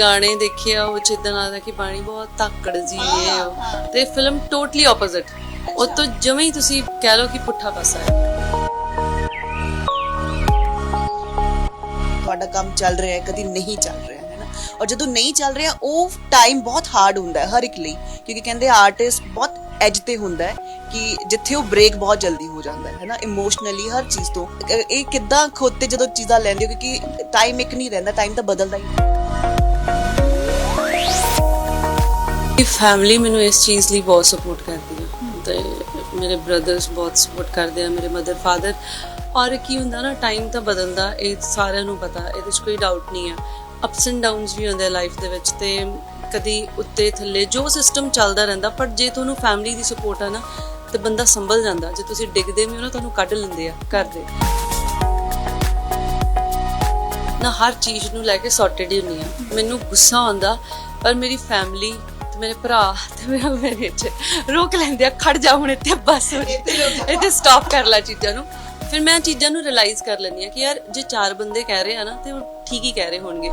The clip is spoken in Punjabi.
ਗਾਣੇ ਦੇਖੇ ਆ ਉਹ ਇਦਾਂ ਲੱਗਦਾ ਕਿ ਬਾਣੀ ਬਹੁਤ ਧਾਕੜ ਜੀ ਹੈ ਉਹ। ਤੇ ਫਿਲਮ ਟੋਟਲੀ ਆਪੋਜ਼ਿਟ ਉਹ ਤੋਂ ਜਮੇ ਹੀ ਤੁਸੀਂ ਕਹਿ ਲਓ ਕਿ ਪੁੱਠਾ ਪਾਸਾ ਹੈ। ਤੁਹਾਡਾ ਕੰਮ ਚੱਲ ਰਿਹਾ ਹੈ ਕਦੀ ਨਹੀਂ ਚੱਲ ਰਿਹਾ ਹੈ ਨਾ? ਔਰ ਜਦੋਂ ਨਹੀਂ ਚੱਲ ਰਿਹਾ ਉਹ ਟਾਈਮ ਬਹੁਤ ਹਾਰਡ ਹੁੰਦਾ ਹੈ ਹਰ ਇੱਕ ਲਈ। ਕਿਉਂਕਿ ਕਹਿੰਦੇ ਆਰਟਿਸਟ ਬਹੁਤ ਐਜ ਤੇ ਹੁੰਦਾ ਹੈ ਕਿ ਜਿੱਥੇ ਉਹ ਬ੍ਰੇਕ ਬਹੁਤ ਜਲਦੀ ਹੋ ਜਾਂਦਾ ਹੈ ਨਾ? ਇਮੋਸ਼ਨਲੀ ਹਰ ਚੀਜ਼ ਤੋਂ। ਇਹ ਕਿੱਦਾਂ ਖੁਦ ਤੇ ਜਦੋਂ ਚੀਜ਼ਾਂ ਲੈਂਦੇ ਹੋ ਕਿਉਂਕਿ ਟਾਈਮ ਇੱਕ ਨਹੀਂ ਰਹਿੰਦਾ ਟਾਈਮ ਤਾਂ ਬਦਲਦਾ ਹੀ ਹੈ। ਮੇਰੀ ਫੈਮਿਲੀ ਮੈਨੂੰ ਇਸ ਚੀਜ਼ ਲਈ ਬਹੁਤ ਸਪੋਰਟ ਕਰਦੀ ਹੈ ਤੇ ਮੇਰੇ ਬ੍ਰਦਰਸ ਬਹੁਤ ਸਪੋਰਟ ਕਰਦੇ ਆ, ਮੇਰੇ ਮਦਰ ਫਾਦਰ ਔਰ ਕੀ ਹੁੰਦਾ ਨਾ ਟਾਈਮ ਤਾਂ ਬਦਲਦਾ, ਇਹ ਸਾਰਿਆਂ ਨੂੰ ਪਤਾ, ਇਹਦੇ ਵਿੱਚ ਕੋਈ ਡਾਊਟ ਨਹੀਂ ਆ। ਅਪਸ ਐਂਡ ਡਾਊਨਸ ਵੀ ਹੁੰਦੇ ਲਾਈਫ ਦੇ ਵਿੱਚ, ਤੇ ਕਦੀ ਉੱਤੇ, ਥੱਲੇ, ਜੋ ਸਿਸਟਮ ਚੱਲਦਾ ਰਹਿੰਦਾ, ਪਰ ਜੇ ਤੁਹਾਨੂੰ ਫੈਮਿਲੀ ਦੀ ਸਪੋਰਟ ਆ ਨਾ, ਤੇ ਬੰਦਾ ਸੰਭਲ ਜਾਂਦਾ। ਜੇ ਤੁਸੀਂ ਡਿੱਗਦੇ ਵੀ ਹੋ ਨਾ, ਤੁਹਾਨੂੰ ਕੱਢ ਲੈਂਦੇ ਆ, ਘਰ ਦੇ। ਨਾ ਹਰ ਚੀਜ਼ ਨੂੰ ਲੈ ਕੇ ਸੌਰਟਡ ਹੀ ਹੁੰਦੀ ਆ। ਮੈਨੂੰ ਗੁੱਸਾ ਆਉਂਦਾ, ਪਰ ਮੇਰੀ ਫੈਮਿਲੀ ਮੇਰੇ ਭਰਾ ਤੇ ਮੇਰਾ ਮੈਨੇਜ ਰੋਕ ਲੈਂਦੇ ਆ ਖੜ ਜਾ ਹੁਣ ਇੱਥੇ ਬਸ ਇੱਥੇ ਸਟਾਪ ਕਰ ਲੈ ਚੀਜ਼ਾਂ ਨੂੰ। ਫਿਰ ਮੈਂ ਚੀਜ਼ਾਂ ਨੂੰ ਰਿਅਲਾਈਜ਼ ਕਰ ਲੈਂਦੀ ਆ ਕਿ ਯਾਰ ਜੇ ਚਾਰ ਬੰਦੇ ਕਹਿ ਰਹੇ ਆ ਨਾ ਤੇ ਉਹ ਠੀਕ ਹੀ ਕਹਿ ਰਹੇ ਹੋਣਗੇ।